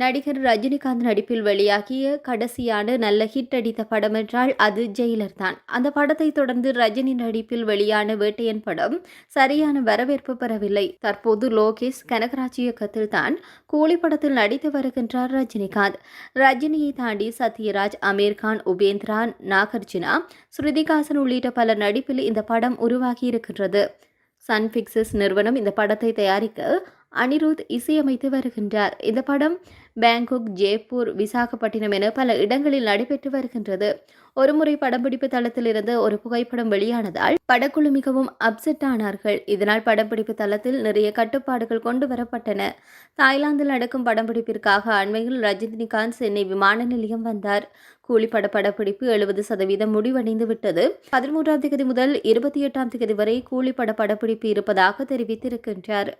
நடிகர் ரஜினிகாந்த் நடிப்பில் வெளியாகிய கடைசியான நல்ல ஹிட் அடித்த படம் என்றால் அது ஜெயிலர் தான். அந்த படத்தை தொடர்ந்து ரஜினி நடிப்பில் வெளியான வேட்டையன் படம் சரியான வரவேற்பு பெறவில்லை. தற்போது லோகேஷ் கனகராஜ் இயக்கத்தில் தான் கூலி படத்தில் நடித்து வருகின்றார் ரஜினிகாந்த். ரஜினியை தாண்டி சத்யராஜ் அமீர்கான் உபேந்திரா நாகார்ஜுனா ஸ்ருதிகாசன் உள்ளிட்ட பலர் நடிப்பில் இந்த படம் உருவாகியிருக்கின்றது சன் பிக்சர்ஸ் நிறுவனம் இந்த படத்தை தயாரிக்க அனிருத் இசையமைத்து வருகின்றார். இந்த படம் பேங்காக் ஜெய்ப்பூர் விசாகப்பட்டினம் என பல இடங்களில் நடைபெற்று வருகின்றது. ஒருமுறை படப்பிடிப்பு தளத்தில் இருந்து ஒரு புகைப்படம் வெளியானதால் படக்குழு மிகவும் அப்செட் ஆனார்கள். இதனால் படப்பிடிப்பு தளத்தில் நிறைய கட்டுப்பாடுகள் கொண்டு வரப்பட்டன. தாய்லாந்தில் நடக்கும் படப்பிடிப்பிற்காக அண்மையில் ரஜினிகாந்த் சென்னை விமான நிலையம் வந்தார். கூலிப்பட படப்பிடிப்பு எழுபது சதவீதம் முடிவடைந்து விட்டது. பதிமூன்றாம் தேதி முதல் இருபத்தி எட்டாம் தேதி வரை கூலிப்பட படப்பிடிப்பு இருப்பதாக தெரிவித்திருக்கின்றார்.